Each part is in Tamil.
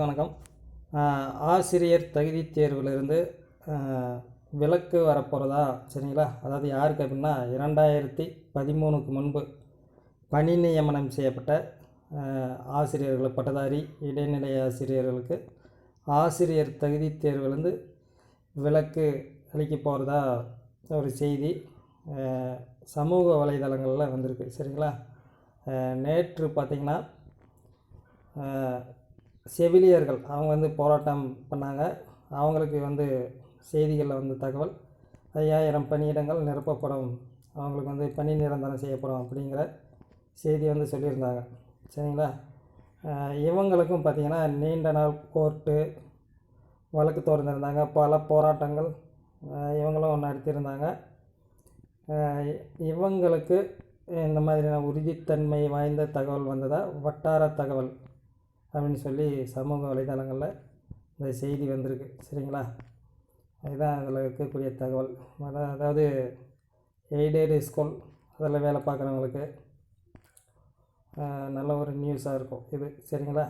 வணக்கம். ஆசிரியர் தகுதி தேர்விலிருந்து விலக்கு வரப்போகிறதா சரிங்களா? அதாவது யாருக்கு அப்படின்னா இரண்டாயிரத்தி பதிமூணுக்கு முன்பு பணி நியமனம் செய்யப்பட்ட ஆசிரியர்கள் பட்டதாரி இடைநிலை ஆசிரியர்களுக்கு ஆசிரியர் தகுதி தேர்விலிருந்து விலக்கு அளிக்க போகிறதா ஒரு செய்தி சமூக வலைதளங்களில் வந்திருக்கு. சரிங்களா? நேற்று பார்த்திங்கன்னா செவிலியர்கள் அவங்க வந்து போராட்டம் பண்ணாங்க. அவங்களுக்கு வந்து செய்திகளில் வந்து தகவல் ஐயாயிரம் பணியிடங்கள் நிரப்பப்படும் அவங்களுக்கு வந்து பணி நிரந்தரம் செய்யப்படும் அப்படிங்கிற செய்தி வந்து சொல்லியிருந்தாங்க. சரிங்களா? இவங்களுக்கும் பார்த்திங்கன்னா நீண்ட நாள் கோர்ட்டு வழக்கு திறந்துருந்தாங்க பல போராட்டங்கள் இவங்களும் நடத்தியிருந்தாங்க. இவங்களுக்கு இந்த மாதிரியான உறுதித்தன்மை வாய்ந்த தகவல் வந்ததாக வட்டார தகவல். அப்படின்னு சொல்லி சமூக வலைதளங்களில் இந்த செய்தி வந்திருக்கு. சரிங்களா? அதுதான் அதில் இருக்கக்கூடிய தகவல். அதான் அதாவது எய்டேடு ஸ்கூல் அதில் வேலை பார்க்குறவங்களுக்கு நல்ல ஒரு நியூஸாக இருக்கும் இது. சரிங்களா?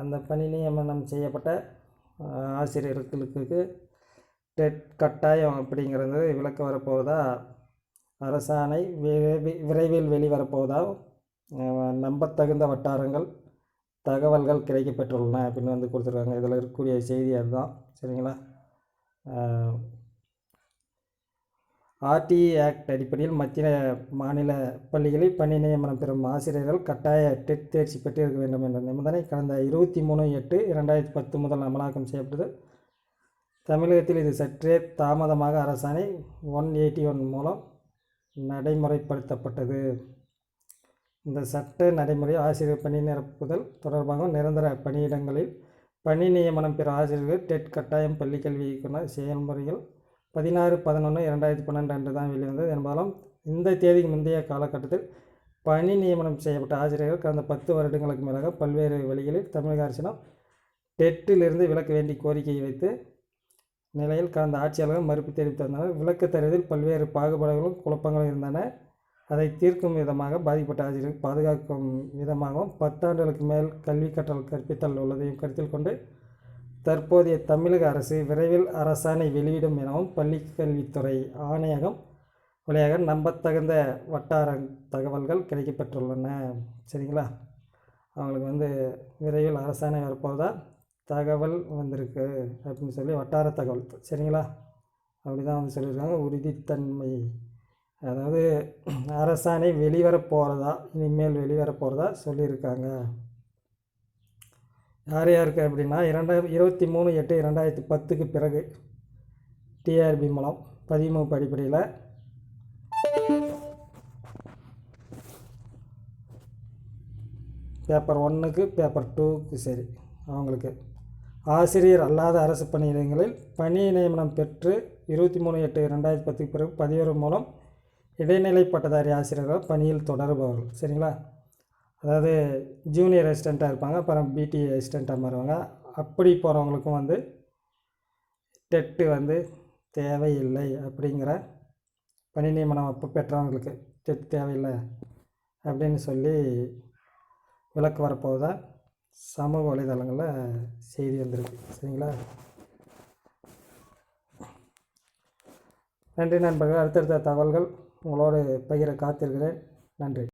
அந்த பணி நியமனம் செய்யப்பட்ட ஆசிரியர்களுக்கு டெட் கட்டாயம் அப்படிங்கிறது விளக்க வரப்போவதா? அரசாணை விரைவில் வெளிவரப்போவதா? நம்பத்தகுந்த வட்டாரங்கள் தகவல்கள் கிடைக்கப்பெற்றுள்ளன அப்படின்னு வந்து கொடுத்துருக்காங்க. இதில் இருக்கக்கூடிய செய்தி அதுதான். சரிங்களா? ஆர்டிஇ ஆக்ட் அடிப்படையில் மத்திய மாநில பள்ளிகளில் பணி நியமனம் பெறும் ஆசிரியர்கள் கட்டாய டெட் தேர்ச்சி பெற்றிருக்க வேண்டும் என்ற நிபந்தனை கடந்த இருபத்தி மூணு எட்டு இரண்டாயிரத்தி பத்து முதல் அமலாக்கம் செய்யப்பட்டது. தமிழகத்தில் இது சற்றே தாமதமாக அரசாணை ஒன் எயிட்டி ஒன் மூலம் நடைமுறைப்படுத்தப்பட்டது. இந்த சட்ட நடைமுறை ஆசிரியர் பணி நிரப்புதல் தொடர்பாக நிரந்தர பணியிடங்களில் பணி நியமனம் பெற ஆசிரியர்கள் டெட் கட்டாயம் பள்ளிக்கல்வி இயக்குனர் செயல்முறைகள் பதினாறு பதினொன்று இரண்டாயிரத்தி பன்னெண்டு அன்று தான் வெளிவந்தது. என்பதாலும் இந்த தேதிக்கு முந்தைய காலகட்டத்தில் பணி நியமனம் செய்யப்பட்ட ஆசிரியர்கள் கடந்த பத்து வருடங்களுக்கு மேலாக பல்வேறு வழிகளில் தமிழக அரசிடம் டெட்டிலிருந்து விலக்க வேண்டி கோரிக்கையை வைத்து நிலையில் கடந்த ஆட்சியாளர்கள் மறுப்பு தெரிவித்து வந்தனர் விலக்கு தருவதில் பல்வேறு பாகுபாடுகளும் குழப்பங்களும் இருந்தன. அதை தீர்க்கும் விதமாக பாதிக்கப்பட்ட ஆசிரியர்கள் பாதுகாக்கும் விதமாகவும் பத்தாண்டுகளுக்கு மேல் கல்வி கற்றல் கற்பித்தல் உள்ளதையும் கருத்தில் கொண்டு தற்போதைய தமிழக அரசு விரைவில் அரசாணை வெளியிடும் எனவும் பள்ளிக்கல்வித்துறை ஆணையகம் வழியாக நம்பத்தகுந்த வட்டார தகவல்கள் கிடைக்கப்பெற்றுள்ளன. சரிங்களா? அவங்களுக்கு வந்து விரைவில் அரசாணை வரப்போதா தகவல் வந்திருக்கு அப்படின்னு சொல்லி வட்டார தகவல். சரிங்களா? அப்படி தான் வந்து சொல்லியிருக்காங்க. உறுதித்தன்மை அதாவது அரசாணை வெளிவர போகிறதா இனிமேல் வெளிவர போகிறதா சொல்லியிருக்காங்க. யார் யாருக்கு அப்படின்னா இரண்டாயிரம் இருபத்தி மூணு எட்டு இரண்டாயிரத்தி பத்துக்கு பிறகு டிஆர்பி மூலம் பதிமூணு அடிப்படையில் பேப்பர் ஒன்றுக்கு பேப்பர் டூக்கு சரி. அவங்களுக்கு ஆசிரியர் அல்லாத அரசு பணியிடங்களில் பணி நியமனம் பெற்று இருபத்தி மூணு எட்டு ரெண்டாயிரத்தி பத்துக்கு பிறகு பதிவுறு மூலம் இடைநிலை பட்டதாரி ஆசிரியர்கள் பணியில் தொடர்பவர்கள் சரிங்களா? அதாவது ஜூனியர் அசிஸ்டண்ட்டாக இருப்பாங்க அப்புறம் பிடி அசிஸ்டண்ட்டாக மாறுவாங்க. அப்படி போகிறவங்களுக்கும் வந்து டெட்டு வந்து தேவையில்லை அப்படிங்கிற பணி நியமனம் அப்போ பெற்றவங்களுக்கு டெட் தேவையில்லை அப்படின்னு சொல்லி விளக்கு வரப்போதான் சமூக வலைதளங்களில் செய்தி வந்திருக்கு சரிங்களா? நன்றி நண்பர்கள். அடுத்தடுத்த தகவல்கள் உங்களோடு பகிர காத்திருக்கிறேன். நன்றி.